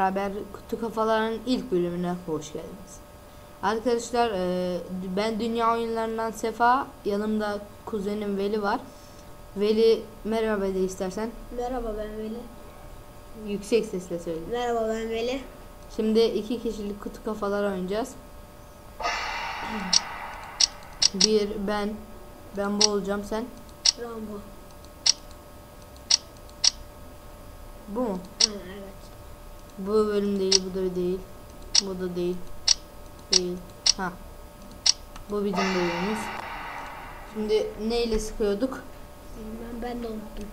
beraber Kutu Kafaların ilk bölümüne hoş geldiniz. Arkadaşlar e, ben dünya oyunlarından Sefa, yanımda kuzenim Veli var. Veli merhaba de istersen. Merhaba ben Veli. Yüksek sesle söyle. Merhaba ben Veli. Şimdi iki kişilik kutu kafalar oynayacağız. Bir ben, ben bu olacağım sen. Rambo. Bu mu? Evet. Bu bölüm değil, bu da değil. Bu da değil. Değil. Ha. Bu bizim bölümümüz. Şimdi neyle sıkıyorduk? Ben, ben de unuttum.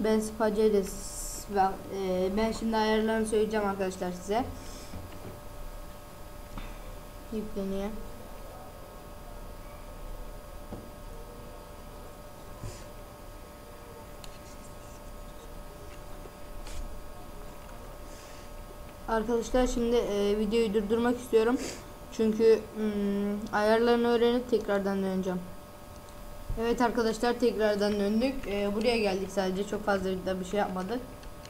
Ben spacayla ben, e, ben şimdi ayarlarını söyleyeceğim arkadaşlar size. Yükleniyor. Arkadaşlar şimdi e, videoyu durdurmak istiyorum. Çünkü hmm, ayarlarını öğrenip tekrardan döneceğim. Evet arkadaşlar tekrardan döndük. Ee, buraya geldik sadece çok fazla da bir şey yapmadık.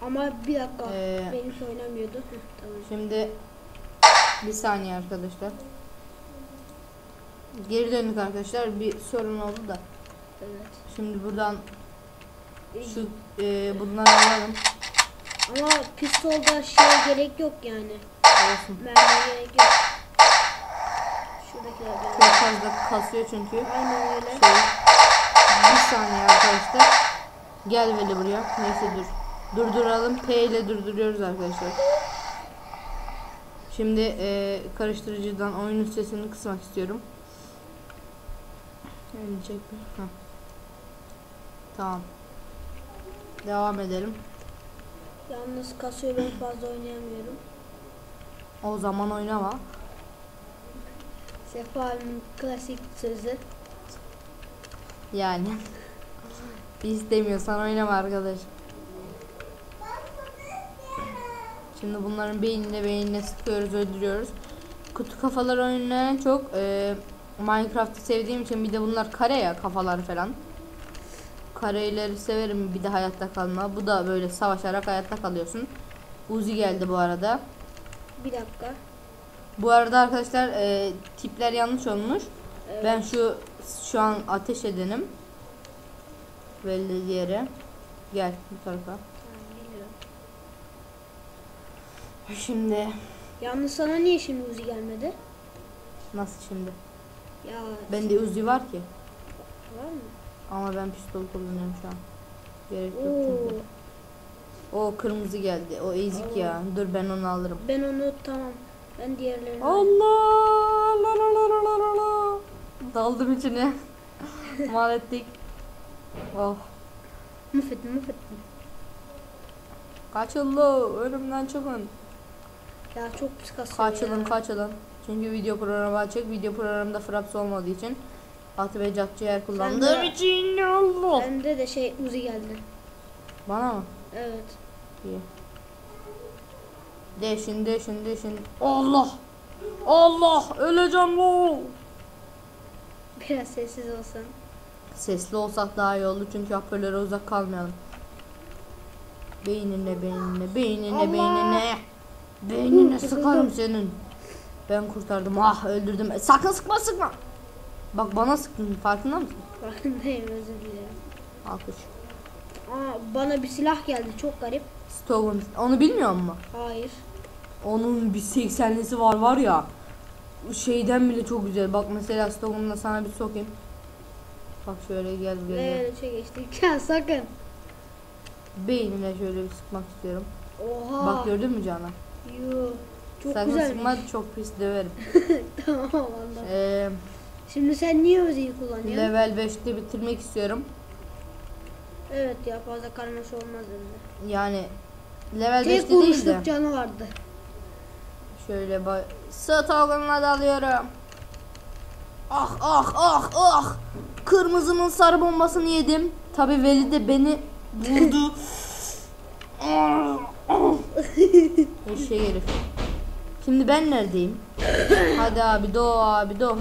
Ama bir dakika. Ee, Benim oynamıyordu. Heh, tamam. Şimdi bir saniye arkadaşlar. Geri döndük arkadaşlar. Bir sorun oldu da. Evet. Şimdi buradan şu e, bunları alalım. Ama pistolda şey gerek yok yani. Olsun. Mermi gerek yok. Şuradakiler Çok fazla kasıyor çünkü. Aynen öyle. Şey, bir saniye arkadaşlar. Gel Veli buraya. Neyse dur. Durduralım. P ile durduruyoruz arkadaşlar. Şimdi e, karıştırıcıdan oyunun sesini kısmak istiyorum. Gelecek mi? Tamam. Devam edelim. Yalnız kasıyor ben fazla oynayamıyorum. O zaman oynama. Sefa'nın klasik sözü. Yani. İstemiyorsan oynama arkadaş. Şimdi bunların beynine beynine sıkıyoruz, öldürüyoruz. Kutu kafalar oyunlarından çok e, Minecraft'ı sevdiğim için bir de bunlar kare ya kafalar falan. Kareleri severim bir de hayatta kalma. Bu da böyle savaşarak hayatta kalıyorsun. Uzi geldi bu arada. Bir dakika. Bu arada arkadaşlar e, tipler yanlış olmuş. Evet. Ben şu şu an ateş edenim. Belli yere. Gel bu tarafa. Geliyorum. Şimdi Yalnız sana niye şimdi Uzi gelmedi? nasıl şimdi? Ya Bende Uzi var ki. var mı? Ama ben pistol kullanıyorum şu an. Gerek yok çünkü. O kırmızı geldi. O ezik ya. Dur ben onu alırım. Ben onu tamam. Ben diğerlerini Allah! La la la la la la. Daldım içine. Mal ettik. Oh. Müfettim. Kaçın lo. Önümden çıkın. Ya çok pis kasıyor Kaçılın ya. kaçılın. Çünkü video programı açık. Video programında fraps olmadığı için ve catçı yer kullandığım de- için ne oldu? Bende de şey Uzi geldi. Bana mı? Evet. İyi. De şimdi şimdi şimdi. Allah! Allah! Öleceğim lo! Biraz sessiz olsan. Sesli olsak daha iyi olur çünkü hoparlöre uzak kalmayalım. Beynine beynine beynine Allah! beynine. Beynine sıkarım senin. Ben kurtardım. Ah öldürdüm. E, sakın sıkma sıkma. Bak bana sıktın farkında mısın? Farkındayım özür dilerim. Alkış. Aa, bana bir silah geldi çok garip. Stockholm. Onu bilmiyor musun? Hayır. Onun bir 80'lisi var var ya. Şeyden bile çok güzel. Bak mesela Stockholm'da sana bir sokayım. Bak şöyle gel buraya. Ve şey geçtik. Ya sakın. Beynine şöyle bir sıkmak istiyorum. Oha. Bak gördün mü Canan? Yuh. Çok Sakın güzel. sıkma çok pis döverim. tamam valla. Ee, Şimdi sen niye Uzi'yi kullanıyorsun? level 5'te bitirmek istiyorum. Evet ya fazla karmaşa olmaz önde. Yani level Tek 5'te değil de. canı vardı. Şöyle bak. Stockholm'a dalıyorum. Ah ah ah ah. Kırmızının sarı bombasını yedim. Tabi Veli de beni vurdu. Eşeği herif. Şimdi ben neredeyim? Hadi abi do abi do. Heh.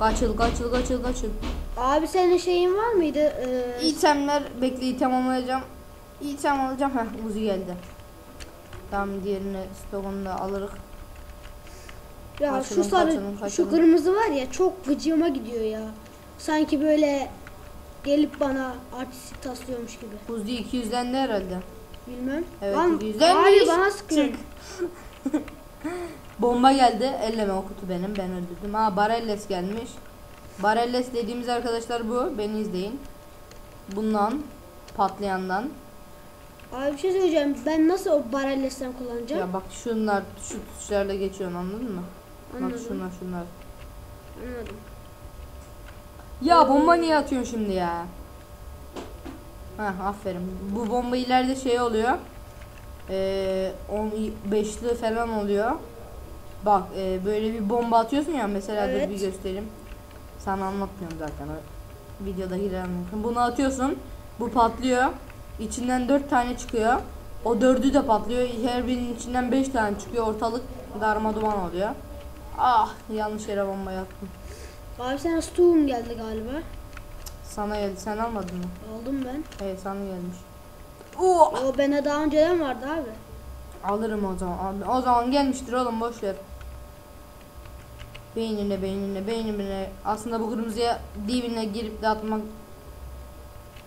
Kaçıl kaçıl kaçıl kaçıl. Abi senin şeyin var mıydı? Ee, İtemler bekle item alacağım. İtem alacağım. Heh Uzi geldi. Tamam diğerini stokunu da alırız. Ya Kaçalım, şu sarı, kaçalım, şu kaçalım. kırmızı var ya çok gıcığıma gidiyor ya. Sanki böyle gelip bana artistik taslıyormuş gibi. Buzlu 200'lendi herhalde. Bilmem. Evet, Lan, yüzden hayır beş. bana sıkıyor. Bomba geldi. Elleme o kutu benim. Ben öldürdüm. Ha Barelles gelmiş. Barelles dediğimiz arkadaşlar bu. Beni izleyin. Bundan patlayandan. Abi bir şey söyleyeceğim. Ben nasıl o barellesden kullanacağım? Ya bak şunlar şu tuşlarla geçiyorsun anladın mı? Anladım. Bak şunlar şunlar. Anladım. Ya bomba niye atıyorsun şimdi ya? Heh aferin. Bu bomba ileride şey oluyor. Ee, 15'li falan oluyor. Bak e, böyle bir bomba atıyorsun ya mesela dur Evet. bir göstereyim. Sana anlatmıyorum zaten. O videoda giremiyorsun. Bunu atıyorsun. Bu patlıyor. İçinden 4 tane çıkıyor. O dördü de patlıyor. Her birinin içinden 5 tane çıkıyor. Ortalık darma duman oluyor. Ah yanlış yere bomba attım. Abi sana stoğum geldi galiba. Sana geldi. Sen almadın mı? Aldım ben. Evet sana gelmiş. Oo! O bana daha önceden vardı abi. Alırım o zaman. O zaman gelmiştir oğlum boş ver. Beynine beynine beynine. Aslında bu kırmızıya dibine girip de atmak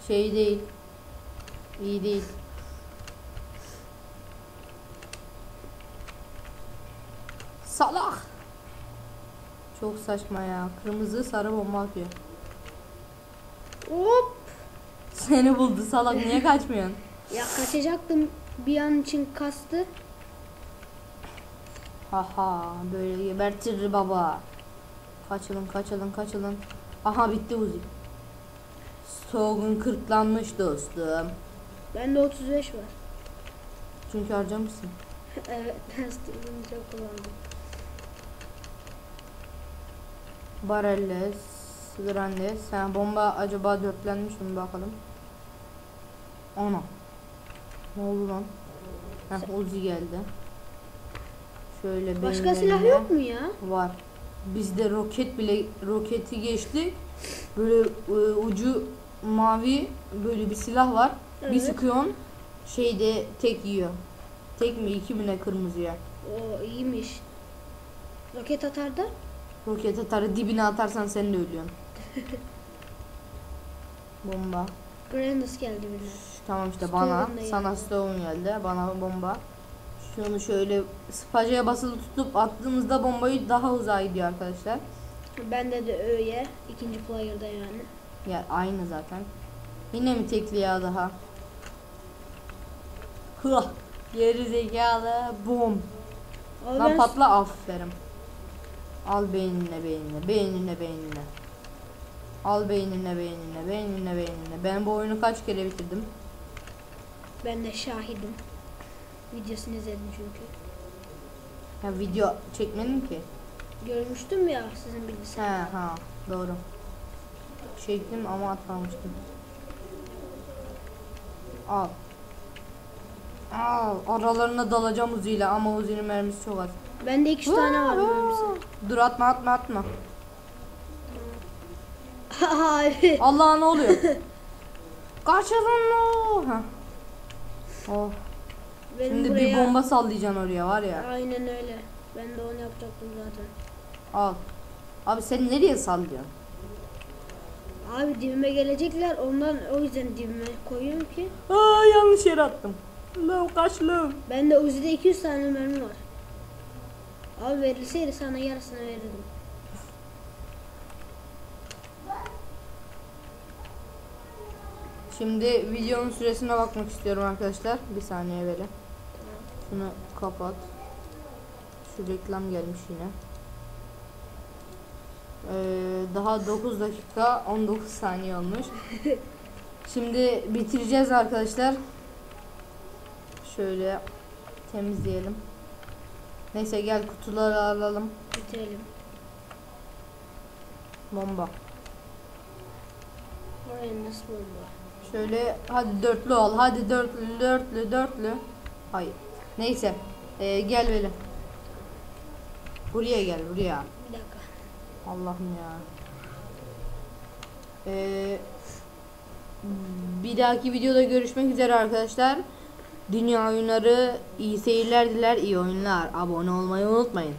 şey değil. İyi değil. Salak. Çok saçma ya. Kırmızı sarı bomba atıyor. Hop. Seni buldu salak. Niye kaçmıyorsun? Ya kaçacaktım. Bir an için kastı. Haha böyle gebertir baba. Kaçalım kaçalım kaçalım. Aha bitti Uzi. Stoğun kırklanmış dostum. Bende 35 var. Çünkü harcamışsın. evet ben çok kullandım. Barelles, Grandes. Sen bomba acaba dörtlenmiş mi bakalım. Ana. Ne oldu lan? Heh Uzi geldi. Şöyle Başka silah elimde yok mu ya? Var. Bizde roket bile roketi geçti. Böyle e, ucu mavi böyle bir silah var. Bir Evet. sıkıyorsun şeyde tek yiyor. Tek mi iki mi ne kırmızıya. O iyiymiş. Roket atar da. Roket atarı dibine atarsan sen de ölüyorsun. bomba. Grandis geldi birine. Tamam işte bana. Sana stone geldi. Bana bomba. Şunu şöyle spacaya basılı tutup attığımızda bombayı daha uzağa gidiyor arkadaşlar. Bende de öyle. ikinci player'da yani. Ya aynı zaten. Yine mi tekli ya daha? Hıh. Geri zekalı. Bum. Abi Lan ben patla aferin. Al beynine beynine beynine beynine. Al beynine beynine beynine beynine. Ben bu oyunu kaç kere bitirdim? Ben de şahidim. Videosunu izledim çünkü. Ya video çekmedim ki. Görmüştüm ya sizin bilgisayar. He ha doğru. Çektim ama atmamıştım. Al. Al. Aralarına dalacağım Uzi'yle ama Uzi'nin mermisi çok az. Bende iki tane var mermisi. Dur atma atma atma. Abi. Allah ne oluyor? Kaçırın. Heh. Oh. Benim Şimdi buraya... bir bomba sallayacaksın oraya var ya. Aynen öyle. Ben de onu yapacaktım zaten. Al. Abi sen nereye sallıyorsun? Abi dibime gelecekler. Ondan o yüzden dibime koyuyorum ki. Aa yanlış yere attım. Lo kaç lo. Bende Uzi'de 200 tane mermi var. Abi verilseydi sana yarısını verirdim. Şimdi videonun süresine bakmak istiyorum arkadaşlar. Bir saniye böyle. Şunu kapat. Şu reklam gelmiş yine. Ee, daha 9 dakika 19 saniye olmuş. Şimdi bitireceğiz arkadaşlar. Şöyle temizleyelim. Neyse gel kutuları alalım. Bitirelim. Bomba. Oraya nasıl bomba? Şöyle hadi dörtlü ol. Hadi dörtlü dörtlü dörtlü. Hayır. Neyse. Ee, gel böyle. Buraya gel buraya. Bir dakika. Allah'ım ya. Ee, bir dahaki videoda görüşmek üzere arkadaşlar. Dünya oyunları iyi seyirler diler, iyi oyunlar. Abone olmayı unutmayın.